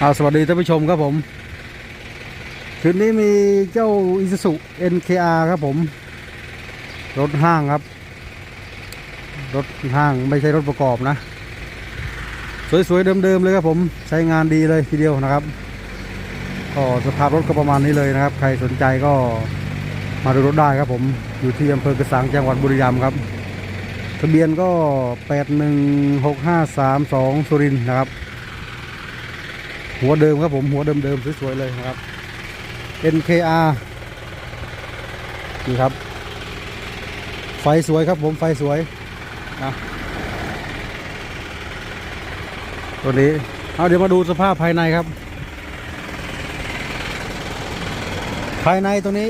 เอาสวัสดีท่านผู้ชมครับผมคืนนี้มีเจ้า Isuzu NKR ครับผม รถห้างครับ รถห้างไม่ใช่รถประกอบนะ สวยๆเดิมๆเลยครับผมใช้งานดีเลยทีเดียวนะครับก็สภาพรถก็ประมาณนี้เลยนะครับ ใครสนใจก็มาดูรถได้ครับผมอยู่ที่อำเภอกระสังจังหวัดบุรีรัมย์ครับ ทะเบียนก็ 816532 สุรินทร์นะครับ หัวเดิมครับผมหัวเดิมๆสวยๆเลยนะครับ NKR นี่ครับ ไฟสวยครับผมไฟสวยนะตัวนี้เอาเดี๋ยวมาดูสภาพภายในครับ ภายในตัวนี้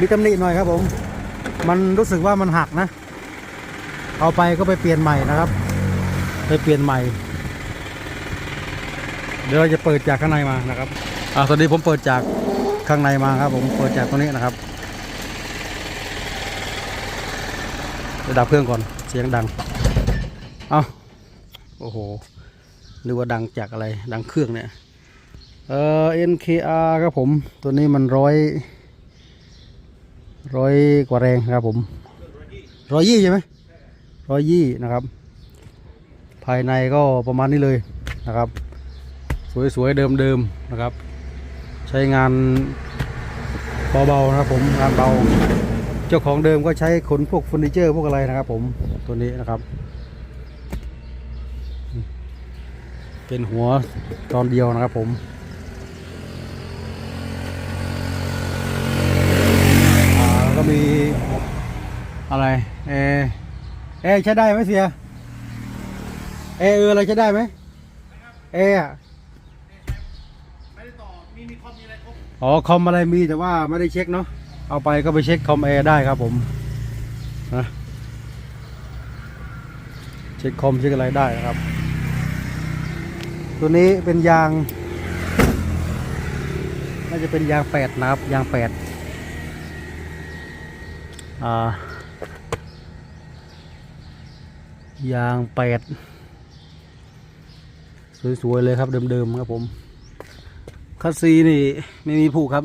มีตำหนิหน่อยครับผม มันรู้สึกว่ามันหักนะ เอาไปก็ไปเปลี่ยนใหม่นะครับ ไปเปลี่ยนใหม่ ดี๋ยวเราจะเปิดจากข้างในมานะครับอ่าตอนนี้ผมเปิดจากข้างในมาครับ ผมเปิดจากตรงนี้นะครับจะดับเครื่องก่อนเสียงดังเอาโอ้โหนึกว่าดังจากอะไรดังเครื่องเนี่ยเอ่อ NKR ครับผมตัวนี้มันร้อยร้อยกว่าแรงครับผมร้อยยี่ใช่ไหมร้อยยี่นะครับ ภายในก็ประมาณนี้เลยนะครับ สวยๆเดิมๆนะครับ ใช้งานเบาๆนะครับผมงานเบา เจ้าของเดิมก็ใช้ขนพวกเฟอร์นิเจอร์พวกอะไรนะครับ ผมตัวนี้นะครับ เป็นหัวตอนเดียวนะครับผมก็มีอะไรเอร์แอร์ใช้ได้ไหมเสียแอร์เอออะไรใช้ได้ไหมแอร์อะ ไม่ได้ต่อ มีมีคอมมี อ๋อคอมอะไรมีแต่ว่าไม่ได้เช็คเนาะเอาไปก็ไปเช็คคอมแอร์ได้ครับผมนะเช็คคอมเช็คอะไรได้นะครับ ตัวนี้เป็นยางน่าจะเป็นยางแปดนะครับยางแปดอ่ายางแปดสวยๆเลยครับเดิมๆครับผม คัสซีนี่ไม่มีผูกครับ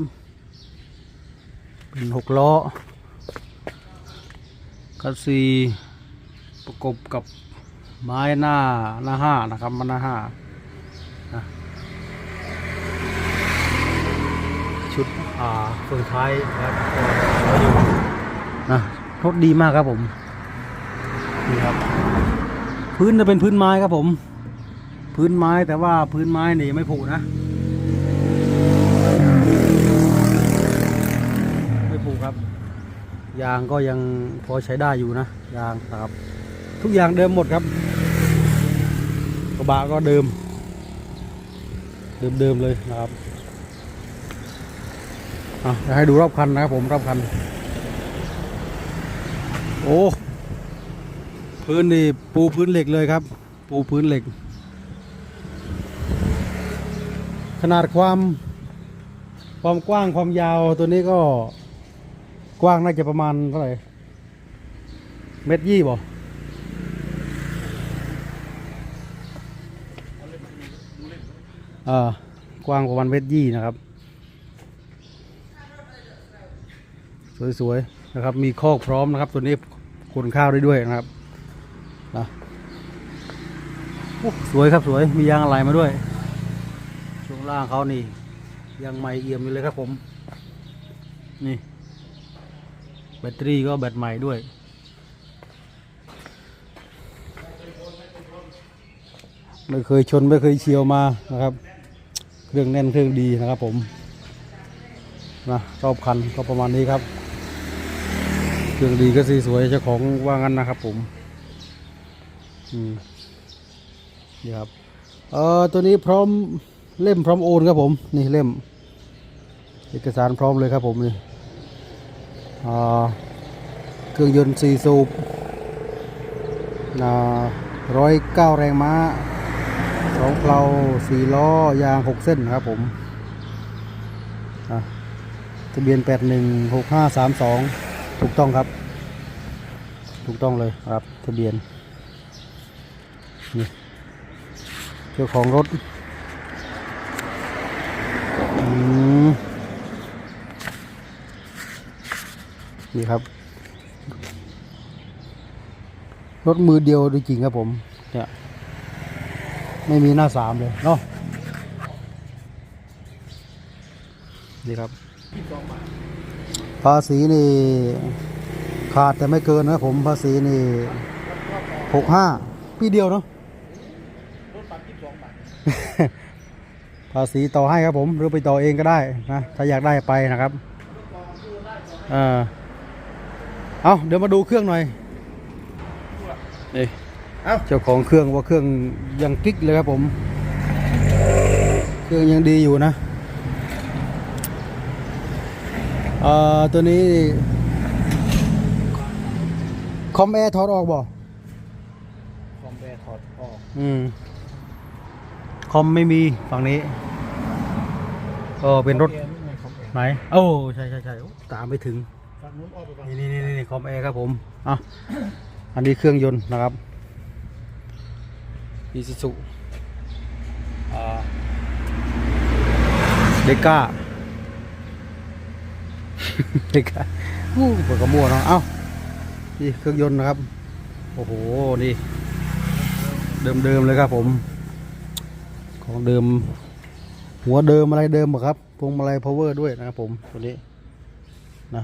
เป็นหกล้อ คัสซีประกบกับไม้หน้าหน้าห้านะครับมันหน้าห้าชุดอ่าเฟืองท้ายนะครับอยู่นะรถดีมากครับผมนี่ครับ พื้นจะเป็นพื้นไม้ครับผม พื้นไม้แต่ว่าพื้นไม้นี่ไม่ผุนะ ไม่ผูกครับ ยางก็ยังพอใช้ได้อยู่นะยางครับ ทุกอย่างเดิมหมดครับกระบะก็เดิม เดิมๆเลยนะครับอะจะให้ดูรอบคันนะครับผมรอบคัน โอ้พื้นนี่ปูพื้นเหล็กเลยครับ ปูพื้นเหล็ก ขนาดความความกว้างความยาวตัวนี้ก็ กว้างน่าจะประมาณเท่าไหร่ เมตรยี่บ่อ่ากว้างประมาณเมตรยี่นะครับ สวยๆนะครับ มีคอกพร้อมนะครับ ตัวนี้ขนข้าวได้ด้วยนะครับนะสวยครับสวยมียางอะไรมาด้วย ช่วงล่างเขานี่ ยังใหม่เอี่ยมอยู่เลยครับผม นี่ ตเตอรี่ก็แบตใหม่ด้วย ไม่เคยชนไม่เคยเฉียวมานะครับ เครื่องแน่นเครื่องดีนะครับผมนะรอบคันก็ประมาณนี้ครับ เครื่องดีก็สีสวยเจ้าของว่างั้นนะครับผมอืมนี่ครับเอ่อตัวนี้พร้อมเล่มพร้อมโอนครับผม นี่เล่ม เอกสารพร้อมเลยครับผมนี่ เครื่องยนต์สีสูบร้อยเก้าแรงม้าสองเพลาสี่ล้อยางหกเส้นครับผมทะเบียนแปดหนึ่งหกห้าสามสองถูกต้องครับ ถูกต้องเลยครับทะเบียนนี่เจ้าของรถอืม นี่ครับ รถมือเดียวจริงๆครับผม เนี่ย ไม่มีหน้าสามเลยเนาะนี่ครับภาษีนี่ขาดแต่ไม่เกินนะครับผมภาษีนี่หกห้าปีเดียวเนาะรถปัดยี่สิบสองบาทภาษีต่อให้ครับผม หรือไปต่อเองก็ได้นะ ถ้าอยากได้ไปนะครับ เออ เอาเดี๋ยวมาดูเครื่องหน่อยนี่เอ้าเจ้าของเครื่องว่าเครื่องยังกิ๊กเลยครับผม เครื่องยังดีอยู่นะเอ่อตัวนี้คอมแอร์ถอดออกบ่คอมแบร์ถอดออก อืม คอมไม่มีฝั่งนี้ ก็เป็นรถคอมแอนี่ไงคอมแอร์ไหน โอ้ ใช่ใช่ใช่โอ้ตามไปถึง ฝั่งนู้นออกไปฝั่งนี่นี่นี่นี่คอมแอร์ครับผมอะอันนี้เครื่องยนต์นะครับอีซูซูเดก้าเดก้าอู้เปิดกระมัวเนาะเอ้านี่เครื่องยนต์นะครับ โอ้โห นี่ เดิมๆเลยครับผม ของเดิม หัวเดิมอะไรเดิมอะครับพวงมาลัยพาวเวอร์ด้วยนะครับผม ตัวนี้นะ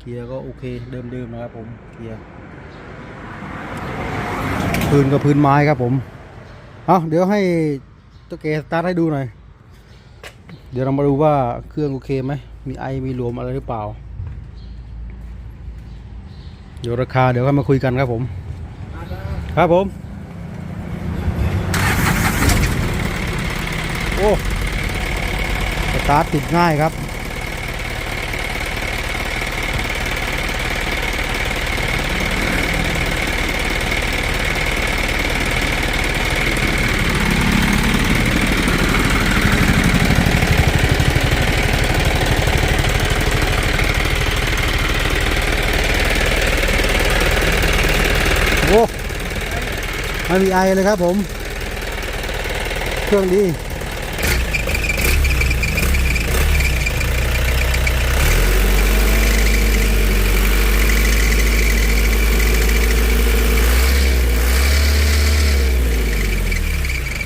เกียร์ก็โอเคเดิมๆนะครับผมเกียร์พื้นก็พื้นไม้ครับผมเอาเดี๋ยวให้ตัวแกสตาร์ทให้ดูหน่อย เดี๋ยวเรามาดูว่าเครื่องโอเคไหมมีไอมีรวมอะไรหรือเปล่า เดี๋ยวราคาเดี๋ยวค่อยมาคุยกันครับผม ครับผม โอ้สตาร์ทติดง่ายครับ โอ้ ไม่มีไอเลยครับผม เครื่องดี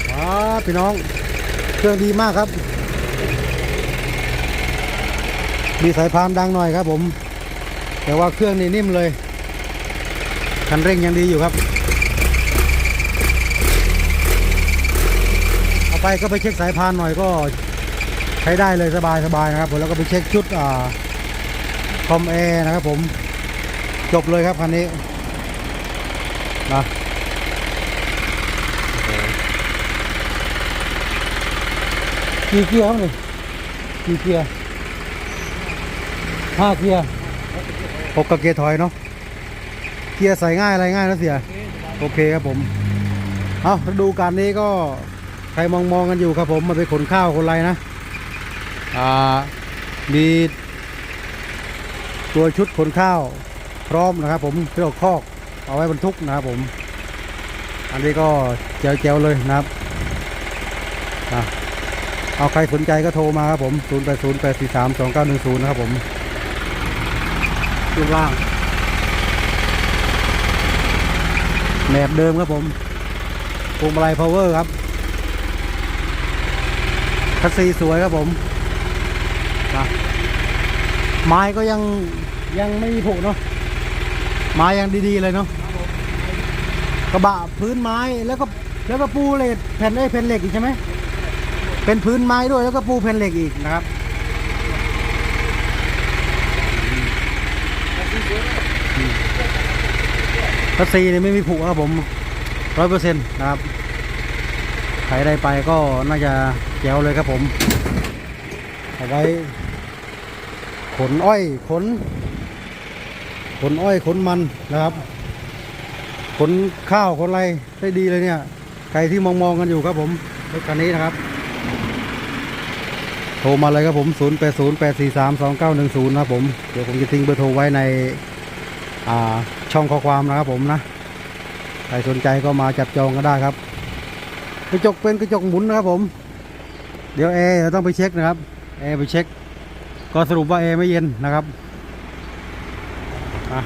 ครับพี่น้อง เครื่องดีมากครับ มีสายพานดังหน่อยครับผม แต่ว่าเครื่องนี่นิ่มเลย คันเร่งยังดีอยู่ครับ เอา ไปก็ไปเช็คสายพานหน่อยก็ใช้ได้เลยสบายสบายนะครับผมแล้วก็ไปเช็คชุดอ่าคอมแอร์นะครับผมจบเลยครับคันนี้นะกี่เกียร์ครับนี่กี่เกียร์ห้าเกียร์หกกับเกียร์ถอยเนาะเกียร์ใส่ง่ายอะไรง่ายนะเสีย โอเคครับผม เอาฤดูการนี้ก็ ใครมองมองกันอยู่ครับผมมาไปขนข้าวคนไรนะอ่ามีตัวชุดขนข้าวพร้อมนะครับ ผมเครื่องคอกเอาไว้บรรทุกนะครับผม อันนี้ก็แจ๋วๆเลยนะครับเอาใครสนใจก็โทรมาครับผม 0 8 0 8 4 3 2 9 1 0 นะครับผมรูปร่างแบบเดิมครับผมพวงมาลัยพาวเวอร์ครับ คัสซีสวยครับผมไม้ก็ยังยังไม่มีผุเนาะไม้ยังดีๆเลยเนาะกระบะพื้นไม้แล้วก็แล้วก็ปูเหล็กแผ่นไอ้แผ่นเหล็กอีกใช่ไหมเป็นพื้นไม้ด้วยแล้วก็ปูแผ่นเหล็กอีกนะครับคัสซีเนี่ยไม่มีผุครับผมร้อยเปอร์เซ็นต์นะครับใครได้ไปก็น่าจะ จ๋วเลยครับผม เอาไว้ ขนอ้อยขน ขนอ้อยขนมันนะครับ ขนข้าวขนอะไรได้ดีเลยเนี่ย ใครที่มองมองกันอยู่ครับผมรถคันนี้นะครับ โทรมาเลยครับผม 0 8 0 8 4 3 2 9 1 0 นะครับผม เดี๋ยวผมจะทิ้งเบอร์โทรไว้ในช่องข้อความนะครับผมนะ ใครสนใจก็มาจับจองก็ได้ครับ กระจกเป็นกระจกหมุนนะครับผม เดี๋ยวแอร์เราต้องไปเช็คนะครับแอร์ไปเช็ค ก็สรุปว่าแอร์ไม่เย็นนะครับอะ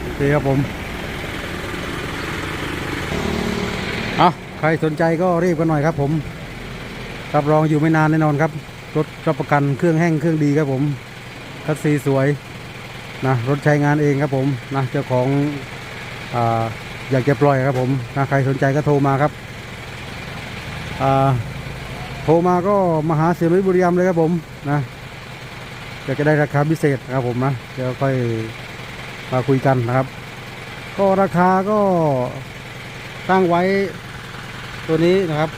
โอเคครับผมเอาใครสนใจก็รีบกันหน่อยครับผมรับรองอยู่ไม่นานแน่นอนครับรถรับประกันเครื่องแห้งเครื่องดีครับผมคัสซีสวยนะรถใช้งานเองครับผมนะเจ้าของอ่าอยากจะปล่อยครับผมนะใครสนใจก็โทรมาครับ โทรมาก็มาหาเสียนุ้ยบุรีรัมย์เลยครับผมนะจะจะได้ราคาพิเศษครับผมนะเดี๋ยวค่อยมาคุยกันนะครับ ก็ราคาก็ตั้งไว้ตัวนี้นะครับ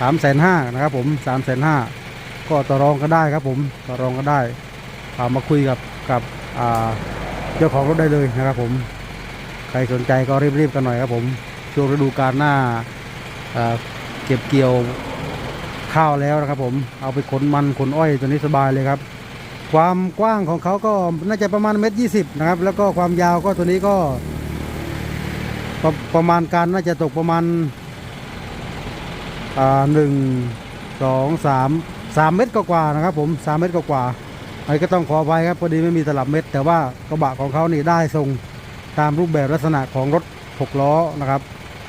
สามแสนห้านะครับผมสามแสนห้าก็ต่อรองก็ได้ครับผมต่อรองก็ได้เอามาคุยกับกับเจ้าของรถได้เลยนะครับ ผม ใครสนใจก็รีบๆกันหน่อยครับผมช่วงฤดูกาลหน้า เก็บเกี่ยวข้าวแล้วนะครับ ผมเอาไปขนมันขนอ้อยตัวนี้สบายเลยครับ ความกว้างของเขาก็น่าจะประมาณเมตรยี่สิบนะครับ แล้วก็ความยาวก็ตัวนี้ก็ประประมาณการน่าจะตกประมาณหนึ่งสองสามสามเมตรกว่านะครับ ผมสามเมตรกว่าอันนี้ก็ต้องขออภัยครับพอดีไม่มีตลับเม็ดแต่ว่ากระบะของเขานี่ได้ทรงตามรูปแบบลักษณะของรถหกล้อนะครับ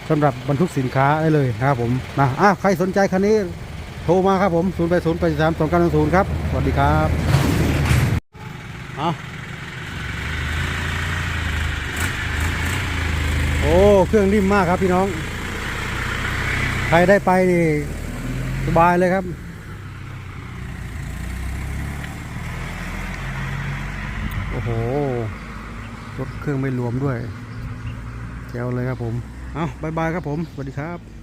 สำหรับบรรทุกสินค้าได้เลยนะครับผมนะอะใครสนใจคันนี้โทรมาครับผม0 8 0 8 3 2 9 0ครับ สวัสดีครับเอาโอ้ เครื่องนิ่มมากครับพี่น้อง ใครได้ไปนี่สบายเลยครับโอ้โหรถเครื่องไม่รวมด้วยแจ๋วเลยครับผม เอาบายบายครับผม สวัสดีครับ